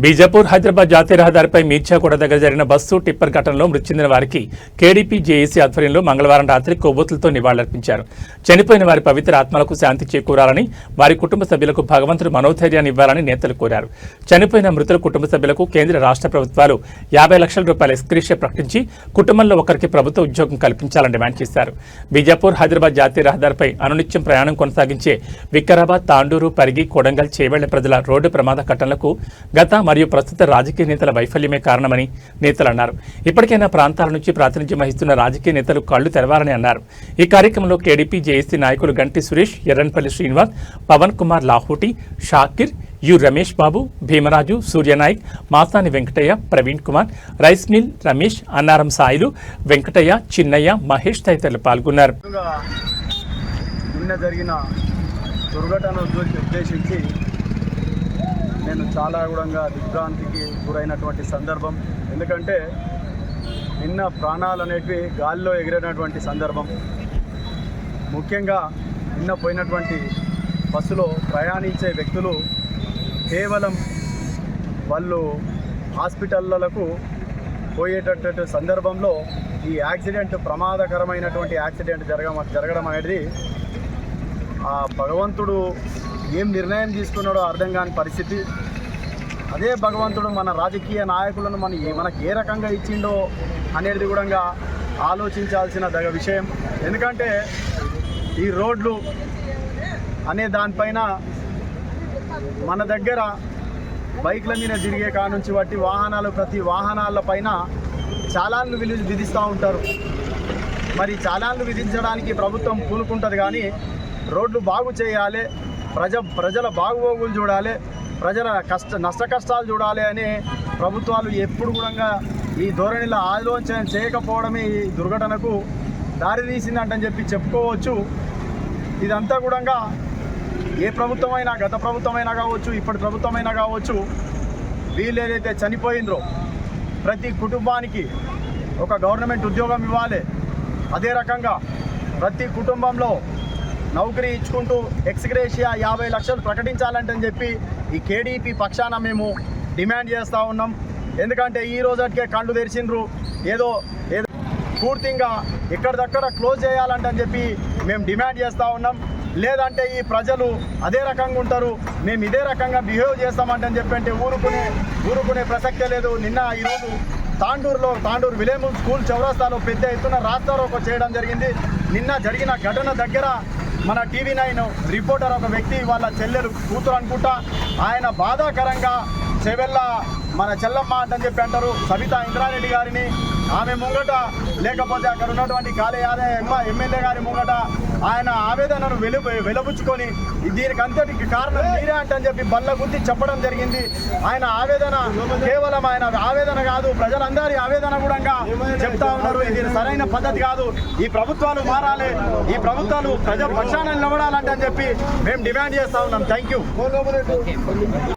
బీజాపూర్ హైదరాబాద్ జాతీయ రహదారిపై మీర్చాగూడ దగ్గర జరిగిన బస్సు టిప్పర్ ఘటనలో మృతి చెందిన వారికి కేడీపీ జేఏసీ ఆధ్వర్యంలో మంగళవారం రాత్రి కొవ్వొత్తులతో నివాళులర్పించారు. చనిపోయిన వారి పవిత్ర ఆత్మలకు శాంతి చేకూరాలని వారి కుటుంబ సభ్యులకు భగవంతుడు మనోధైర్యాన్ని ఇవ్వాలని నేతలు కోరారు. చనిపోయిన మృతుల కుటుంబ సభ్యులకు కేంద్ర రాష్ట్ర ప్రభుత్వాలు యాభై లక్షల రూపాయల ఎస్క్రీష ప్రకటించి కుటుంబంలో ఒకరికి ప్రభుత్వ ఉద్యోగం కల్పించాలని డిమాండ్ చేశారు. బీజాపూర్ హైదరాబాద్ జాతీయ రహదారిపై అనునిత్యం ప్రయాణం కొనసాగించే వికారాబాద్ తాండూరు పరిగి కొడంగల్ చేవెళ్ళ ప్రజల రోడ్డు ప్రమాద ఘటనలకు గత మరియు ప్రస్తుత రాజకీయ నేతల వైఫల్యమే కారణమని నేతలు అన్నారు. ఇప్పటికైనా ప్రాంతాల నుంచి ప్రాతినిధ్యం వహిస్తున్న రాజకీయ నేతలు కళ్ళు తెరవాలని అన్నారు. ఈ కార్యక్రమంలో కేడీపీ జేఏసీ నాయకులు Ganti Suresh Erranpalli Srinivas Pavan Kumar Lahoti Shakir U Ramesh Babu Bheemaraju Suryanayak Masani Venkataiah Praveen Kumar rice mill Ramesh Annaram Sailu Venkataiah Chinnaiah Mahesh తదితరులు పాల్గొన్నారు. నిన్న జరిగిన దుర్ఘటన ఉద్దేశించి నేను చాలా కూడా దిగ్భ్రాంతికి గురైనటువంటి సందర్భం. ఎందుకంటే నిన్న ప్రాణాలు అనేటివి గాలిలో ఎగిరినటువంటి సందర్భం. ముఖ్యంగా నిన్న పోయినటువంటి బస్సులో ప్రయాణించే వ్యక్తులు కేవలం వాళ్ళు హాస్పిటళ్ళకు పోయేటటువంటి సందర్భంలో ఈ యాక్సిడెంట్ ప్రమాదకరమైనటువంటి యాక్సిడెంట్ జరగ జరగడం అనేది ఆ భగవంతుడు ఏం నిర్ణయం తీసుకున్నాడో అర్థం కాని పరిస్థితి. అదే భగవంతుడు మన రాజకీయ నాయకులను మన ఏ- ఏ రకంగా ఇచ్చిండో అనేది కూడా ఆలోచించాల్సిన దగ విషయం. ఎందుకంటే ఈ రోడ్లు అనే దానిపైన మన దగ్గర బైక్ల మీద తిరిగే కాడ నుంచి బట్టి వాహనాలు ప్రతి వాహనాల పైన చాలాన్లు విలు విధిస్తూ ఉంటారు. మరి చాలాన్లు విధించడానికి ప్రభుత్వం పూనుకుంటుంది కానీ రోడ్లు బాగు చేయాలి. ప్రజ ప్రజల బాగుబోగులు చూడాలి ప్రజల కష్ట నష్ట కష్టాలు చూడాలి అని ప్రభుత్వాలు ఎప్పుడు కూడా ఈ ధోరణిలో ఆలోచన చేయకపోవడమే ఈ దుర్ఘటనకు దారితీసిందంటని చెప్పి చెప్పుకోవచ్చు. ఇదంతా కూడా ఏ ప్రభుత్వమైనా గత ప్రభుత్వమైనా కావచ్చు ఇప్పటి ప్రభుత్వమైనా కావచ్చు వీళ్ళు ఏదైతే చనిపోయిందో ప్రతి కుటుంబానికి ఒక గవర్నమెంట్ ఉద్యోగం ఇవ్వాలి. అదే రకంగా ప్రతి కుటుంబంలో నౌకరీ ఇచ్చుకుంటూ ఎక్స్గ్రేషియా యాభై లక్షలు ప్రకటించాలంటని చెప్పి ఈ కేడీపీ పక్షాన మేము డిమాండ్ చేస్తూ ఉన్నాం. ఎందుకంటే ఈ రోజుకే కళ్ళు తెరిచిండ్రు. ఏదో ఏదో పూర్తిగా ఎక్కడిదక్కడ క్లోజ్ చేయాలంటని చెప్పి మేము డిమాండ్ చేస్తూ ఉన్నాం. లేదంటే ఈ ప్రజలు అదే రకంగా ఉంటారు. మేము ఇదే రకంగా బిహేవ్ చేస్తామంటని చెప్పి అంటే ఊరుకునే ఊరుకునే ప్రసక్తే లేదు. నిన్న ఈరోజు తాండూరులో తాండూరు విలేము స్కూల్ చౌరస్తాలో పెద్ద ఎత్తున రాస్తారోకో చేయడం జరిగింది. నిన్న జరిగిన ఘటన దగ్గర మన టీవీ నైన్ రిపోర్టర్ ఒక వ్యక్తి వాళ్ళ చెల్లెలు కూతురు అనుకుంటా. ఆయన బాధాకరంగా చెవెళ్ళ మన చెల్లమ్మ అంటని చెప్పి అంటారు. సవితా ఇంద్రారెడ్డి గారిని. ఆమె ముంగట లేకపోతే అక్కడ ఉన్నటువంటి కాళీ యాదవ్ ఎమ్మ- ఎమ్మెల్యే గారి ముంగట ఆయన ఆవేదనను వెలు వెలబుచ్చుకొని దీనికి అంతటికి కారణం మీరే అంటని చెప్పి బల్ల గుద్ది చెప్పడం జరిగింది. ఆయన ఆవేదన కేవలం ఆయన ఆవేదన కాదు ప్రజలందరి ఆవేదన కూడా చెప్తా ఉన్నారు. ఇది సరైన పద్ధతి కాదు. ఈ ప్రభుత్వాలు మారాలి. ఈ ప్రభుత్వాలు ప్రజా పక్షాన నిలబడాలంటే అని చెప్పి మేము డిమాండ్ చేస్తా ఉన్నాం. Thank you.